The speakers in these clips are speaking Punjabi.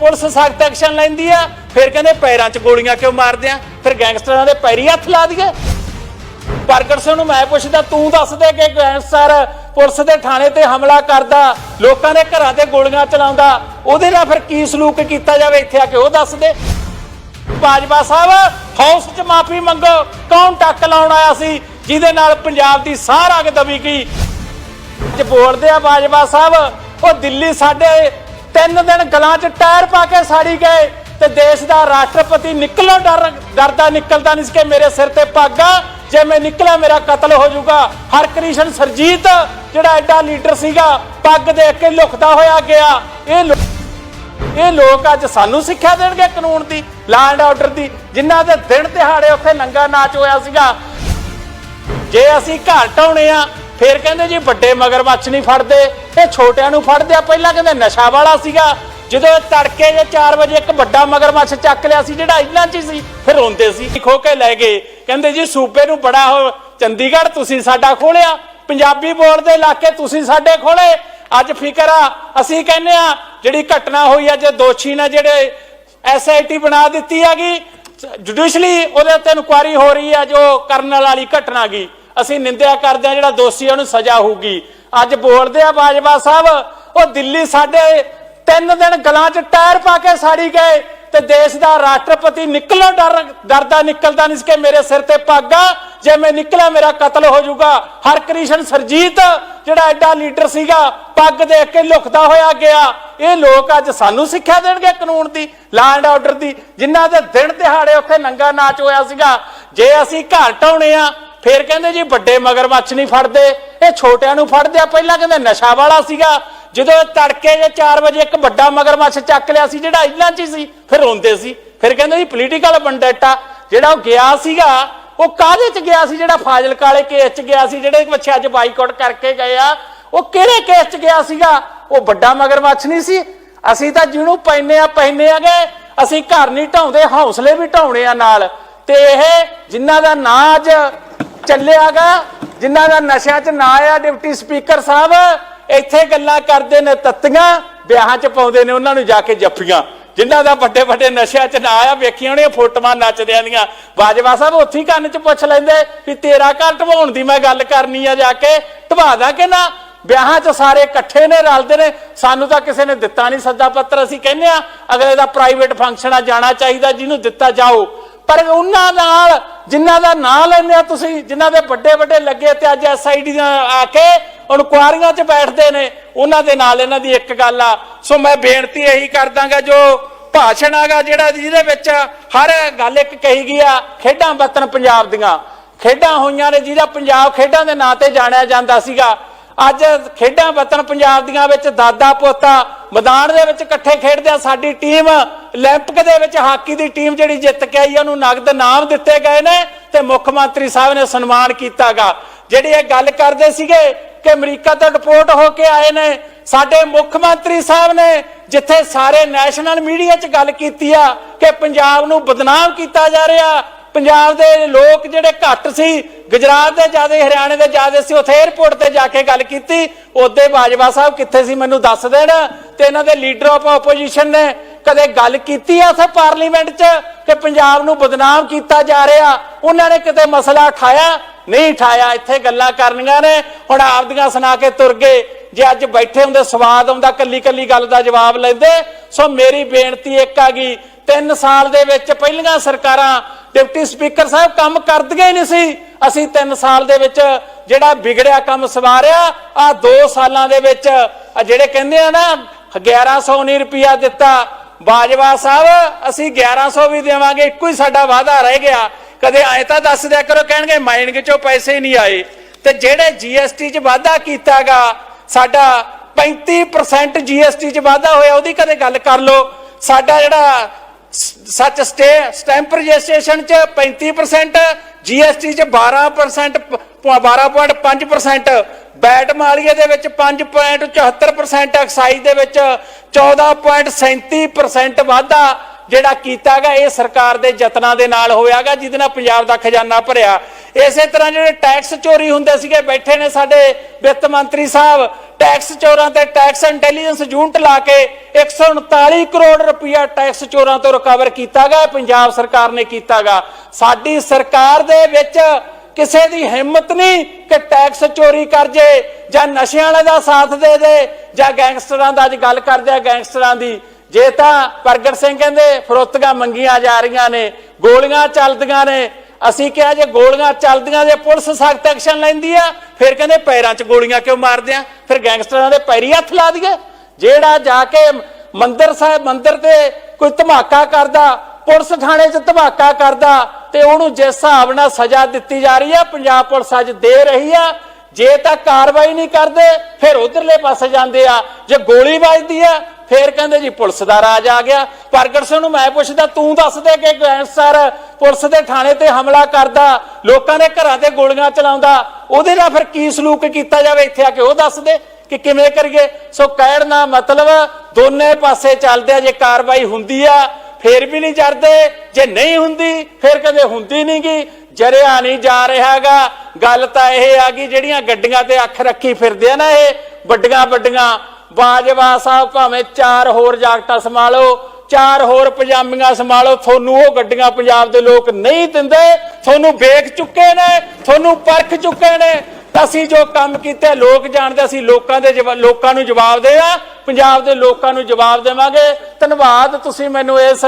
ਪੁਲਿਸ ਸਖਤ ਐਕਸ਼ਨ ਲੈਂਦੀ ਆ, ਫਿਰ ਕਹਿੰਦੇ ਪੈਰਾਂ 'ਚ ਗੋਲੀਆਂ ਕਿਉਂ ਮਾਰਦੇ ਆ? ਫਿਰ ਗੈਂਗਸਟਰਾਂ ਦੇ ਪੈਰੀ ਹੱਥ ਲਾ ਦਈਏ। ਪ੍ਰਗਟ ਸਿੰਘ ਨੂੰ ਮੈਂ ਪੁੱਛਦਾ, ਤੂੰ ਦੱਸ ਦੇ ਕਿ ਗੈਂਗਸਟਰ ਪੁਲਿਸ ਦੇ ਥਾਣੇ ਤੇ ਹਮਲਾ ਕਰਦਾ, ਲੋਕਾਂ ਦੇ ਘਰਾਂ ਤੇ ਗੋਲੀਆਂ ਚਲਾਉਂਦਾ, ਉਹਦੇ ਨਾਲ ਫਿਰ ਕੀ ਸਲੂਕ ਕੀਤਾ ਜਾਵੇ ਇੱਥੇ ਆ ਕੇ ਉਹ ਦੱਸ ਦੇ। ਬਾਜਵਾ ਸਾਹਿਬ, ਹਾਊਸ 'ਚ ਮਾਫੀ ਮੰਗੋ, ਕੌਣ ਟੱਕ ਲਾਉਣ ਆਇਆ ਸੀ, ਜਿਹਦੇ ਨਾਲ ਪੰਜਾਬ ਦੀ ਸਾਰ ਅੱਗ ਦਬੀ ਗਈ? ਅੱਜ ਬੋਲਦੇ ਆ ਬਾਜਵਾ ਸਾਹਿਬ, ਉਹ ਦਿੱਲੀ ਸਾਡੇ ਤਿੰਨ ਦਿਨ ਗਲਾਂ 'ਚ ਟਾਇਰ ਪਾ ਕੇ ਸਾੜੀ ਗਏ ਤੇ ਦੇਸ਼ ਦਾ ਰਾਸ਼ਟਰਪਤੀ ਨਿਕਲੋ ਡਰ, ਡਰਦਾ ਨਿਕਲਦਾ ਨਹੀਂ ਸੀ ਕਿ ਮੇਰੇ ਸਿਰ ਤੇ ਪੱਗ ਜੇ ਮੈਂ ਨਿਕਲਿਆ, ਮੇਰਾ ਕਤਲ ਹੋ ਜਾਊਗਾ। ਹਰਕ੍ਰਿਸ਼ਨ ਸਰਜੀਤ, ਜਿਹੜਾ ਐਡਾ ਲੀਡਰ ਸੀਗਾ, ਪੱਗ ਦੇਖ ਕੇ ਲੁਕਦਾ ਹੋਇਆ ਗਿਆ। ਇਹ ਇਹ ਲੋਕ ਅੱਜ ਸਾਨੂੰ ਸਿੱਖਿਆ ਦੇਣਗੇ ਕਾਨੂੰਨ ਦੀ ਲਾ ਐਂਡ ਆਰਡਰ ਦੀ। ਜਿਨ੍ਹਾਂ ਦੇ ਦਿਨ ਦਿਹਾੜੇ ਉੱਥੇ ਨੰਗਾ ਨਾਚ ਹੋਇਆ ਸੀਗਾ। ਜੇ ਅਸੀਂ ਘਰ ਢਾਉਣੇ ਆ ਫਿਰ ਕਹਿੰਦੇ ਜੀ ਵੱਡੇ ਮਗਰਮੱਛ ਨਹੀਂ ਫੜਦੇ, ਇਹ ਛੋਟਿਆਂ ਨੂੰ ਫੜਦੇ ਆ। ਪਹਿਲਾਂ ਕਹਿੰਦੇ ਨਸ਼ਾ ਵਾਲਾ ਸੀਗਾ। ਜਦੋਂ ਤੜਕੇ ਜੇ 4 ਵਜੇ ਇੱਕ ਵੱਡਾ ਮਗਰਮੱਛ ਚੱਕ ਲਿਆ ਸੀ, ਜਿਹੜਾ ਇਹਨਾਂ 'ਚ ਹੀ ਸੀ, ਫਿਰ ਰੋਂਦੇ ਸੀ। ਖੋ ਕੇ ਲੈ ਗਏ। ਕਹਿੰਦੇ ਜੀ ਸੂਬੇ ਨੂੰ ਬੜਾ ਚੰਡੀਗੜ੍ਹ ਤੁਸੀਂ ਸਾਡਾ ਖੋਲਿਆ। ਪੰਜਾਬੀ ਬੋਲਦੇ ਇਲਾਕੇ ਤੁਸੀਂ ਸਾਡੇ ਖੋਲੇ। ਅੱਜ ਫਿਕਰ ਆ, ਅਸੀਂ ਕਹਿੰਦੇ ਆ, ਜਿਹੜੀ ਘਟਨਾ ਹੋਈ ਆ ਜੇ ਦੋਸ਼ੀ ਨੇ ਜਿਹੜੇ ਐਸਆਈਟੀ ਬਣਾ ਦਿੱਤੀ ਹੈਗੀ, ਜੁਡੀਸ਼ਲੀ ਉਹਦੇ ਉੱਤੇ ਇਨਕੁਆਰੀ ਹੋ ਰਹੀ ਹੈ ਜੋ ਕਰਨ ਵਾਲੀ ਘਟਨਾ ਗੀ ਅਸੀਂ ਨਿੰਦਿਆ ਕਰਦੇ ਆ ਜਿਹੜਾ ਦੋਸ਼ੀ ਆ, ਉਹਨੂੰ ਸਜ਼ਾ ਹੋਊਗੀ। ਅੱਜ ਬੋਲਦੇ ਆ ਬਾਜਵਾ ਸਾਹਿਬ, ਉਹ ਦਿੱਲੀ ਸਾਡੇ ਤਿੰਨ ਦਿਨ ਗਲਾਂ 'ਚ ਟਾਇਰ ਪਾ ਕੇ ਸਾੜੀ ਗਏ ਤੇ ਦੇਸ਼ ਦਾ ਰਾਸ਼ਟਰਪਤੀ ਨਿਕਲੋ ਡਰ, ਡਰਦਾ ਨਿਕਲਦਾ ਨਹੀਂ ਸੀ ਕਿ ਮੇਰੇ ਸਿਰ ਤੇ ਪੱਗ ਆ, ਜੇ ਮੈਂ ਨਿਕਲਿਆ ਮੇਰਾ ਕਤਲ ਹੋ ਜਾਊਗਾ। ਹਰਕ੍ਰਿਸ਼ਨ ਸਰਜੀਤ, ਜਿਹੜਾ ਐਡਾ ਲੀਡਰ ਸੀਗਾ, ਪੱਗ ਦੇਖ ਕੇ ਲੁਕਦਾ ਹੋਇਆ ਗਿਆ। ਇਹ ਲੋਕ ਅੱਜ ਸਾਨੂੰ ਸਿੱਖਿਆ ਦੇਣਗੇ ਕਾਨੂੰਨ ਦੀ ਲਾਅ ਐਂਡ ਆਰਡਰ ਦੀ। ਜਿਨ੍ਹਾਂ ਦੇ ਦਿਨ ਦਿਹਾੜੇ ਉੱਥੇ ਨੰਗਾ ਨਾਚ ਹੋਇਆ ਸੀਗਾ, ਜੇ ਅਸੀਂ ਘਰ ਢਾਉਣੇ ਆ ਫਿਰ ਕਹਿੰਦੇ ਜੀ ਵੱਡੇ ਮਗਰਮੱਛ ਨਹੀਂ ਫੜਦੇ। ਇਹ ਛੋਟਿਆਂ ਨੂੰ ਫੜਦੇ ਆ ਪਹਿਲਾਂ ਕਹਿੰਦੇ ਨਸ਼ਾ ਵਾਲਾ ਸੀਗਾ। ਜਦੋਂ ਤੜਕੇ ਜੇ 4 ਵਜੇ ਇੱਕ ਵੱਡਾ ਮਗਰਮੱਛ ਚੱਕ ਲਿਆ ਸੀ, ਜਿਹੜਾ ਇਹਨਾਂ 'ਚ ਸੀ, ਫਿਰ ਰੋਂਦੇ ਸੀ। ਫਿਰ ਕਹਿੰਦੇ ਜੀ ਪੋਲੀਟੀਕਲ ਬੰਡੇਟਾ, ਜਿਹੜਾ ਉਹ ਗਿਆ ਸੀਗਾ, ਉਹ ਕਾਹਦੇ 'ਚ ਗਿਆ ਸੀ? ਜਿਹੜਾ ਫਾਜ਼ਿਲਕਾ ਵਾਲੇ ਕੇਸ 'ਚ ਗਿਆ ਸੀ, ਜਿਹੜੇ ਬੱਚੇ ਅੱਜ ਬਾਈਕਾਟ ਕਰਕੇ ਗਏ ਆ, ਉਹ ਕਿਹੜੇ ਕੇਸ 'ਚ ਗਿਆ ਸੀਗਾ? ਉਹ ਵੱਡਾ ਮਗਰਮੱਛ ਨਹੀਂ ਸੀ। ਅਸੀਂ ਤਾਂ ਜਿਹਨੂੰ ਪੈਨੇ ਆ ਪੈਨੇ ਆਗੇ ਅਸੀਂ ਘਰ ਨਹੀਂ ਢਾਉਂਦੇ, ਹੌਸਲੇ ਵੀ ਢਾਉਣੇ ਆ ਨਾਲ। ਤੇ ਇਹ ਜਿਨ੍ਹਾਂ ਦਾ ਨਾਂ ਅੱਜ ਚੱਲਿਆਗਾ, ਜਿਨ੍ਹਾਂ ਦਾ ਨਸ਼ਿਆਂ 'ਚ ਨਾਂ ਆ, ਡਿਪਟੀ ਸਪੀਕਰ ਸਾਹਿਬ, ਇੱਥੇ ਗੱਲਾਂ ਕਰਦੇ ਨੇ ਤੱਤੀਆਂ, ਵਿਆਹਾਂ 'ਚ ਪਾਉਂਦੇ ਨੇ, ਉਹਨਾਂ ਨੂੰ ਜਾ ਕੇ ਜੱਫੀਆਂ। ਜਿਨ੍ਹਾਂ ਦਾ ਵੱਡੇ ਵੱਡੇ ਨਸ਼ਿਆਂ 'ਚ ਨਾਂ ਆ, ਵੇਖੀਆਂ ਉਹਨੀਆਂ ਫੋਟੋਆਂ ਨੱਚਦਿਆਂ ਦੀਆਂ। ਬਾਜਵਾ ਸਾਹਿਬ ਉੱਥੇ ਕੰਨ 'ਚ ਪੁੱਛ ਲੈਂਦੇ ਵੀ ਤੇਰਾ ਘਰ ਢਵਾਉਣ ਦੀ ਮੈਂ ਗੱਲ ਕਰਨੀ ਆ ਜਾ ਕੇ, ਢਵਾ ਦਾਂ ਕਿ ਨਾ? ਵਿਆਹਾਂ 'ਚ ਸਾਰੇ ਇਕੱਠੇ ਨੇ, ਰਲਦੇ ਨੇ। ਸਾਨੂੰ ਤਾਂ ਕਿਸੇ ਨੇ ਦਿੱਤਾ ਨਹੀਂ ਸੱਦਾ ਪੱਤਰ, ਅਸੀਂ ਕਹਿੰਦੇ ਆ, ਅਗਲੇ ਦਾ ਪ੍ਰਾਈਵੇਟ ਫੰਕਸ਼ਨ ਆ, ਜਾਣਾ ਚਾਹੀਦਾ, ਜਿਹਨੂੰ ਦਿੱਤਾ ਜਾਓ। ਪਰ ਉਹਨਾਂ ਨਾਲ ਜਿਨ੍ਹਾਂ ਦਾ ਨਾਂ ਲੈਂਦੇ ਆ ਤੁਸੀਂ, ਜਿਨ੍ਹਾਂ ਦੇ ਵੱਡੇ ਵੱਡੇ ਲੱਗੇ ਤੇ ਅੱਜ ਐਸਆਈਡੀ ਆ ਕੇ ਇਨਕੁਆਰੀਆਂ 'ਚ ਬੈਠਦੇ ਨੇ, ਉਹਨਾਂ ਦੇ ਨਾਲ ਇਹਨਾਂ ਦੀ ਇੱਕ ਗੱਲ ਆ। ਸੋ ਮੈਂ ਬੇਨਤੀ ਇਹੀ ਕਰਦਾਗਾ ਜੋ ਭਾਸ਼ਣ ਆਗਾ ਜਿਹੜਾ ਜਿਹਦੇ ਵਿੱਚ ਹਰ ਗੱਲ ਇੱਕ ਕਹੀ ਗਈ ਆ, ਖੇਡਾਂ ਵਤਨ ਪੰਜਾਬ ਦੀਆਂ। ਖੇਡਾਂ ਹੋਈਆਂ ਨੇ ਜਿਹਦਾ ਪੰਜਾਬ ਖੇਡਾਂ ਦੇ ਨਾਂ ਤੇ ਜਾਣਿਆ ਜਾਂਦਾ ਸੀਗਾ। ਅੱਜ ਖੇਡਾਂ ਵਤਨ ਪੰਜਾਬ ਦੀਆਂ ਵਿੱਚ ਦਾਦਾ ਪੋਤਾ ਮੈਦਾਨ ਦੇ ਵਿੱਚ ਇਕੱਠੇ ਖੇਡਦੇ ਆ ਸਾਡੀ ਟੀਮ 올림픽 ਦੇ ਵਿੱਚ ਹਾਕੀ ਦੀ ਟੀਮ ਜਿਹੜੀ ਜਿੱਤ ਕੇ ਆਈ ਆ, ਉਹਨੂੰ ਨਗਦ ਨਾਮ ਦਿੱਤੇ ਗਏ ਨੇ ਤੇ ਮੁੱਖ ਮੰਤਰੀ ਸਾਹਿਬ ਨੇ ਸਨਮਾਨ ਕੀਤਾਗਾ ਜਿਹੜੀ ਇਹ ਗੱਲ ਕਰਦੇ ਸੀਗੇ ਕਿ ਅਮਰੀਕਾ ਤੋਂ ਰਿਪੋਰਟ ਹੋ ਕੇ ਆਏ ਨੇ ਸਾਡੇ ਮੁੱਖ ਮੰਤਰੀ ਸਾਹਿਬ ਨੇ ਜਿੱਥੇ ਸਾਰੇ ਨੈਸ਼ਨਲ ਮੀਡੀਆ 'ਚ ਗੱਲ ਕੀਤੀ ਆ ਕਿ ਪੰਜਾਬ ਨੂੰ ਬਦਨਾਮ ਕੀਤਾ ਜਾ ਰਿਹਾ ਪੰਜਾਬ ਦੇ ਲੋਕ ਜਿਹੜੇ ਘੱਟ ਸੀ ਗੁਜਰਾਤ ਦੇ ਜ਼ਿਆਦਾ, ਹਰਿਆਣੇ ਦੇ ਜ਼ਿਆਦਾ ਸੀ, ਉੱਥੇ 에어ਪੋਰਟ ਤੇ ਜਾ ਕੇ ਗੱਲ ਕੀਤੀ। ਉਹਦੇ ਬਾਜਵਾ ਸਾਹਿਬ ਕਿੱਥੇ ਸੀ ਮੈਨੂੰ ਦੱਸ ਦੇਣ ਤੇ ਇਹਨਾਂ ਦੇ ਲੀਡਰ ਆਫ ਆਪੋਜੀਸ਼ਨ ਨੇ ਕਦੇ ਗੱਲ ਕੀਤੀ ਆ ਉੱਥੇ ਪਾਰਲੀਮੈਂਟ 'ਚ ਕਿ ਪੰਜਾਬ ਨੂੰ ਬਦਨਾਮ ਕੀਤਾ ਜਾ ਰਿਹਾ? ਉਹਨਾਂ ਨੇ ਕਿਤੇ ਮਸਲਾ ਉਠਾਇਆ ਨਹੀਂ ਠਾਇਆ। ਇੱਥੇ ਗੱਲਾਂ ਕਰਨੀਆਂ ਨੇ। ਹੁਣ ਆਪਦੀਆਂ ਸੁਣਾ ਕੇ ਤੁਰ ਗਏ। ਜੇ ਅੱਜ ਬੈਠੇ ਹੁੰਦੇ, ਸਵਾਦ ਆਉਂਦਾ ਕੱਲੀ ਕੱਲੀ ਗੱਲ ਦਾ ਜਵਾਬ ਲੈਂਦੇ। ਸੋ ਮੇਰੀ ਬੇਨਤੀ ਇੱਕ ਆ ਗਈ 3 ਸਾਲ ਦੇ ਵਿੱਚ ਪਹਿਲੀਆਂ ਸਰਕਾਰਾਂ ਡਿਪਟੀ ਸਪੀਕਰ ਸਾਹਿਬ ਕੰਮ ਕਰਦੀਆਂ ਨਹੀਂ ਸੀ। ਅਸੀਂ 3 ਸਾਲ ਦੇ ਵਿੱਚ ਜਿਹੜਾ ਵਿਗੜਿਆ ਕੰਮ ਸਵਾਰਿਆ, ਆ 2 ਸਾਲਾਂ ਦੇ ਵਿੱਚ, ਆ ਜਿਹੜੇ ਕਹਿੰਦੇ ਆ ਨਾ 1119 ਰੁਪਿਆ ਦਿੱਤਾ। ਬਾਜਵਾ ਸਾਹਿਬ, ਅਸੀਂ 1100 ਵੀ ਦੇਵਾਂਗੇ, ਇੱਕੋ ਹੀ ਸਾਡਾ ਵਾਅਦਾ ਰਹਿ ਗਿਆ। ਕਦੇ ਐ ਤਾਂ ਦੱਸ ਦਿਆ ਕਰੋ, ਕਹਿਣਗੇ ਮਾਈਨਿੰਗ ਚੋਂ ਪੈਸੇ ਹੀ ਨਹੀਂ ਆਏ। ਤੇ ਜਿਹੜੇ ਜੀਐਸਟੀ 'ਚ ਵਾਅਦਾ ਕੀਤਾਗਾ, ਸਾਡਾ 35% ਜੀਐਸਟੀ 'ਚ ਵਾਅਦਾ ਹੋਇਆ, ਉਹਦੀ ਕਦੇ ਗੱਲ ਕਰ ਲਓ। ਸਾਡਾ ਜਿਹੜਾ ਸੱਚ ਸਟੇ ਸਟੈਂਪ ਰਜਿਸਟ੍ਰੇਸ਼ਨ 'ਚ 35% ਜੀਐਸਟੀ 'ਚ 12% ਪ- 12.5% ਬੈਟ ਮਾਲੀਏ ਦੇ ਵਿੱਚ 5.74% ਐਕਸਾਈਜ਼ ਦੇ ਵਿੱਚ 14.37% ਵਾਧਾ। ਜਿਹੜਾ ਕੀਤਾਗਾ ਇਹ ਸਰਕਾਰ ਦੇ ਯਤਨਾਂ ਦੇ ਨਾਲ ਹੋਇਆਗਾ ਜਿਹਦੇ ਨਾਲ ਪੰਜਾਬ ਦਾ ਖਜ਼ਾਨਾ ਭਰਿਆ। ਇਸੇ ਤਰ੍ਹਾਂ ਜਿਹੜੇ ਟੈਕਸ ਚੋਰੀ ਹੁੰਦੇ ਸੀਗੇ, ਬੈਠੇ ਨੇ ਸਾਡੇ ਵਿੱਤ ਮੰਤਰੀ ਸਾਹਿਬ, ਟੈਕਸ ਚੋਰਾਂ ਤੇ ਟੈਕਸ ਇੰਟੈਲੀਜੈਂਸ ਯੂਨਿਟ ਲਾ ਕੇ 139 ਕਰੋੜ ਰੁਪਇਆ ਟੈਕਸ ਚੋਰਾਂ ਤੋਂ ਰਿਕਵਰ ਕੀਤਾਗਾ ਪੰਜਾਬ ਸਰਕਾਰ ਨੇ ਕੀਤਾਗਾ ਸਾਡੀ ਸਰਕਾਰ ਦੇ ਵਿੱਚ ਕਿਸੇ ਦੀ ਹਿੰਮਤ ਨਹੀਂ ਕਿ ਟੈਕਸ ਚੋਰੀ ਕਰ ਜੇ, ਜਾਂ ਨਸ਼ਿਆਂ ਵਾਲੇ ਦਾ ਸਾਥ ਦੇ ਦੇ, ਜਾਂ ਗੈਂਗਸਟਰਾਂ ਦਾ ਅੱਜ ਗੱਲ ਕਰਦੇ ਆ, ਗੈਂਗਸਟਰਾਂ ਦੀ। ਜੇ ਤਾਂ ਪ੍ਰਗਟ ਸਿੰਘ ਕਹਿੰਦੇ ਫਰੋਤੀਆਂ ਮੰਗੀਆਂ ਜਾ ਰਹੀਆਂ ਨੇ, ਗੋਲੀਆਂ ਚੱਲਦੀਆਂ ਨੇ, ਅਸੀਂ ਕਿਹਾ ਜੇ ਗੋਲੀਆਂ ਚੱਲਦੀਆਂ ਜੇ ਪੁਲਿਸ ਸਖਤ ਐਕਸ਼ਨ ਲੈਂਦੀ ਆ, ਫਿਰ ਕਹਿੰਦੇ ਪੈਰਾਂ 'ਚ ਗੋਲੀਆਂ ਕਿਉਂ ਮਾਰਦੇ ਆ? ਫਿਰ ਗੈਂਗਸਟਰਾਂ ਦੇ ਪੈਰੀ ਹੱਥ ਲਾ ਦਈਏ। ਜਿਹੜਾ ਜਾ ਕੇ ਮੰਦਰ ਸਾਹਿਬ, ਮੰਦਰ ਤੇ ਕੋਈ ਧਮਾਕਾ ਕਰਦਾ, ਪੁਲਿਸ ਥਾਣੇ 'ਚ ਧਮਾਕਾ ਕਰਦਾ, ਤੇ ਉਹਨੂੰ ਜਿਸ ਹਿਸਾਬ ਨਾਲ ਸਜ਼ਾ ਦਿੱਤੀ ਜਾ ਰਹੀ ਆ, ਪੰਜਾਬ ਪੁਲਿਸ ਅੱਜ ਦੇ ਰਹੀ ਆ, ਜੇ ਤਾਂ ਕਾਰਵਾਈ ਨਹੀਂ ਕਰਦੇ, ਫਿਰ ਉਧਰਲੇ ਪਾਸੇ ਜਾਂਦੇ ਆ। ਜੇ ਗੋਲੀ ਵੱਜਦੀ ਆ ਫੇਰ ਕਹਿੰਦੇ ਜੀ ਪੁਲਿਸ ਦਾ ਰਾਜ ਆ ਗਿਆ। ਪ੍ਰਗਟ ਸਿੰਘ ਨੂੰ ਮੈਂ ਪੁੱਛਦਾ, ਤੂੰ ਦੱਸ ਦੇ ਕਿ ਗੈਂਗਸਟਰ ਪੁਲਿਸ ਦੇ ਥਾਣੇ ਤੇ ਹਮਲਾ ਕਰਦਾ, ਲੋਕਾਂ ਦੇ ਘਰਾਂ ਤੇ ਗੋਲੀਆਂ ਚਲਾਉਂਦਾ, ਉਹਦੇ ਨਾਲ ਫਿਰ ਕੀ ਸਲੂਕ ਕੀਤਾ ਜਾਵੇ ਇੱਥੇ ਆ ਕੇ ਉਹ ਦੱਸ ਦੇ ਕਿ ਕਿਵੇਂ ਕਰੀਏ? ਸੋ ਕਹਿਣ ਦਾ ਮਤਲਬ ਦੋਨੇ ਪਾਸੇ ਚੱਲਦੇ ਆ, ਜੇ ਕਾਰਵਾਈ ਹੁੰਦੀ ਆ, ਫੇਰ ਵੀ ਨਹੀਂ ਜਰਦੇ, ਜੇ ਨਹੀਂ ਹੁੰਦੀ, ਫੇਰ ਕਦੇ ਹੁੰਦੀ ਨਹੀਂ ਨਹੀਂਗੀ ਜਰਿਆ ਨਹੀਂ ਜਾ ਰਿਹਾਗਾ ਗੱਲ ਤਾਂ ਇਹ ਆ ਗਈ ਜਿਹੜੀਆਂ ਗੱਡੀਆਂ ਤੇ ਅੱਖ ਰੱਖੀ ਫਿਰਦੇ ਆ ਨਾ ਇਹ ਵੱਡੀਆਂ ਵੱਡੀਆਂ ਬਾਜਵਾ ਸਾਹਿਬ ਭਾਵੇਂ ਚਾਰ ਹੋਰ ਜਾਕਟਾਂ ਸੰਭਾਲੋ, ਚਾਰ ਹੋਰ ਪਜਾਮੀਆਂ ਸੰਭਾਲੋ, ਤੁਹਾਨੂੰ ਉਹ ਗੱਡੀਆਂ ਪੰਜਾਬ ਦੇ ਲੋਕ ਨਹੀਂ ਦਿੰਦੇ, ਤੁਹਾਨੂੰ ਵੇਖ ਚੁੱਕੇ ਨੇ, ਤੁਹਾਨੂੰ ਪਰਖ ਚੁੱਕੇ ਨੇ। ਅਸੀਂ ਜੋ ਕੰਮ ਕੀਤਾ, ਲੋਕ ਜਾਣਦੇ, ਅਸੀਂ ਲੋਕਾਂ ਦੇ ਜਵਾ- ਲੋਕਾਂ ਨੂੰ ਜਵਾਬ ਦੇਣਾ ਪੰਜਾਬ ਦੇ ਲੋਕਾਂ ਨੂੰ ਜਵਾਬ ਦੇਵਾਂਗੇ। ਧੰਨਵਾਦ, ਤੁਸੀਂ ਮੈਨੂੰ ਇਸ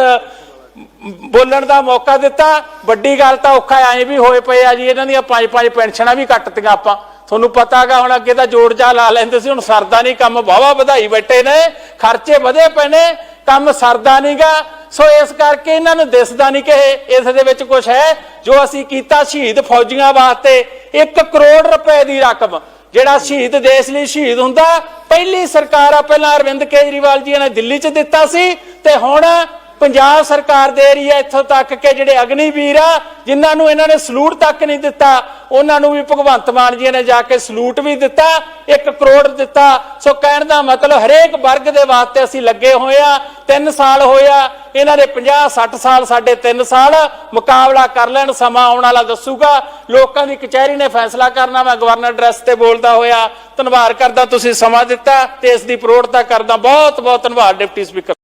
ਬੋਲਣ ਦਾ ਮੌਕਾ ਦਿੱਤਾ। ਵੱਡੀ ਗੱਲ ਤਾਂ ਔਖਾ ਐ ਵੀ ਹੋਏ ਪਏ ਆ ਜੀ, ਇਹਨਾਂ ਦੀਆਂ ਪੰਜ ਪੰਜ ਪੈਨਸ਼ਨਾਂ ਵੀ ਕੱਟਤੀਆਂ ਆਪਾਂ। ਤੁਹਾਨੂੰ ਪਤਾ ਹੁਣ ਅੱਗੇ ਤਾਂ ਜੋੜ ਜਾ ਲਾ ਲੈਂਦੇ ਸੀ, ਹੁਣ ਸਰਦਾ ਨਹੀਂ, ਕੰਮ ਵਾਵਾ ਵਧਾਈ ਬੈਠੇ ਨੇ, ਖਰਚੇ ਵਧੇ ਪਏ ਨੇ, ਕੰਮ ਸਰਦਾ ਨਹੀਂਗਾ। ਸੋ ਇਸ ਕਰਕੇ ਇਹਨਾਂ ਨੂੰ ਦਿਸਦਾ ਨਹੀਂ ਕਿ ਇਸ ਦੇ ਵਿੱਚ ਕੁਝ ਹੈ। ਜੋ ਅਸੀਂ ਕੀਤਾ ਸ਼ਹੀਦ ਫੌਜੀਆਂ ਵਾਸਤੇ 1 ਕਰੋੜ ਰੁਪਏ ਦੀ ਰਕਮ, ਜਿਹੜਾ ਸ਼ਹੀਦ ਦੇਸ਼ ਲਈ ਸ਼ਹੀਦ ਹੁੰਦਾ, ਪਹਿਲੀ ਸਰਕਾਰ ਆ, ਪਹਿਲਾਂ ਅਰਵਿੰਦ ਕੇਜਰੀਵਾਲ ਜੀ ਨੇ ਦਿੱਲੀ 'ਚ ਦਿੱਤਾ ਸੀ, ਤੇ ਹੁਣ ਪੰਜਾਬ ਸਰਕਾਰ ਦੇ ਰਹੀ ਹੈ ਇੱਥੋਂ ਤੱਕ ਕਿ ਜਿਹੜੇ ਅਗਨੀਵੀਰ ਆ, ਜਿਨ੍ਹਾਂ ਨੂੰ ਇਹਨਾਂ ਨੇ ਸਲੂਟ ਤੱਕ ਨਹੀਂ ਦਿੱਤਾ, ਉਹਨਾਂ ਨੂੰ ਵੀ ਭਗਵੰਤ ਮਾਨ ਜੀ ਨੇ ਜਾ ਕੇ ਸਲੂਟ ਵੀ ਦਿੱਤਾ 1 ਕਰੋੜ ਦਿੱਤਾ। ਸੋ ਕਹਿਣ ਦਾ ਮਤਲਬ ਹਰੇਕ ਵਰਗ ਦੇ ਵਾਸਤੇ ਅਸੀਂ ਲੱਗੇ ਹੋਏ ਆ 3 ਸਾਲ ਹੋਇਆ ਇਹਨਾਂ ਦੇ 50 60 ਸਾਲ ਸਾਡੇ 3 ਸਾਲ, ਮੁਕਾਬਲਾ ਕਰ ਲੈਣ, ਸਮਾਂ ਆਉਣ ਵਾਲਾ ਦੱਸੂਗਾ। ਲੋਕਾਂ ਦੀ ਕਚਹਿਰੀ ਨੇ ਫੈਸਲਾ ਕਰਨਾ, ਮੈਂ ਗਵਰਨਰ ਐਡਰੈਸ ਤੇ ਬੋਲਦਾ ਹੋਇਆ। ਧੰਨਵਾਦ ਕਰਦਾ ਤੁਸੀਂ ਸਮਾਂ ਦਿੱਤਾ ਤੇ ਇਸ ਦੀ ਪ੍ਰੋੜਤਾ ਕਰਦਾ। ਬਹੁਤ ਬਹੁਤ ਧੰਨਵਾਦ, ਡਿਪਟੀ ਸਪੀਕਰ।